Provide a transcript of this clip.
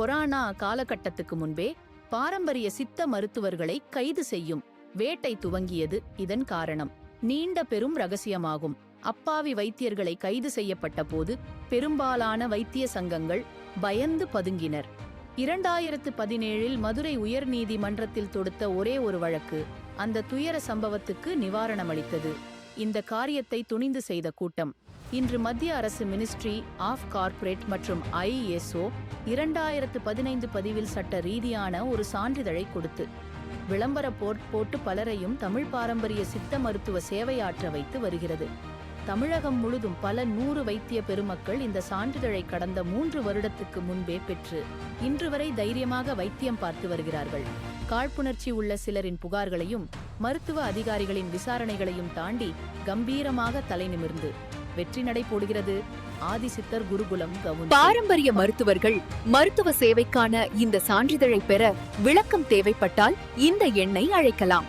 Corona காலகட்டத்துக்கு முன்பே பாரம்பரிய சித்த மருத்துவர்களை கைது செய்யும் வேட்டை துவங்கியது இதன் காரணம். நீண்ட பெரும் ரகசியமாகும். அப்பாவி வைத்தியர்களை கைது செய்யப்பட்ட போது பெரும்பாலான வைத்திய சங்கங்கள் பயந்து பதுங்கினர். இரண்டாயிரத்து பதினேழில் மதுரை உயர்நீதிமன்றத்தில் தொடுத்த ஒரே ஒரு வழக்கு அந்த துயர சம்பவத்துக்கு நிவாரணமளித்தது இந்த காரியத்தை துணிந்து செய்த கூட்டம். இன்று மத்திய அரசு மினிஸ்ட்ரி ஆஃப் கார்ப்பரேட் மற்றும் ஐஎஸ்ஓ இரண்டாயிரத்து பதினைந்து பதிவில் சட்ட ரீதியான ஒரு சான்றிதழை கொடுத்து விளம்பர போர்ட் போட்டு பலரையும் தமிழ் பாரம்பரிய சித்த மருத்துவ சேவையாற்ற வைத்து வருகிறது. தமிழகம் முழுதும் பல நூறு வைத்திய பெருமக்கள் இந்த சான்றிதழை கடந்த மூன்று வருடத்துக்கு முன்பே பெற்று இன்று வரை தைரியமாக வைத்தியம் பார்த்து வருகிறார்கள். காழ்ப்புணர்ச்சி உள்ள சிலரின் புகார்களையும் மருத்துவ அதிகாரிகளின் விசாரணைகளையும் தாண்டி கம்பீரமாக தலை நிமிர்ந்து வெற்றி நடை போடுகிறது ஆதிசித்தர் குருகுலம் கவுன் பாரம்பரிய மருத்துவர்கள் மருத்துவ சேவைக்கான இந்த சான்றிதழை பெற விளக்கம் தேவைப்பட்டால் இந்த எண்ணை அழைக்கலாம்.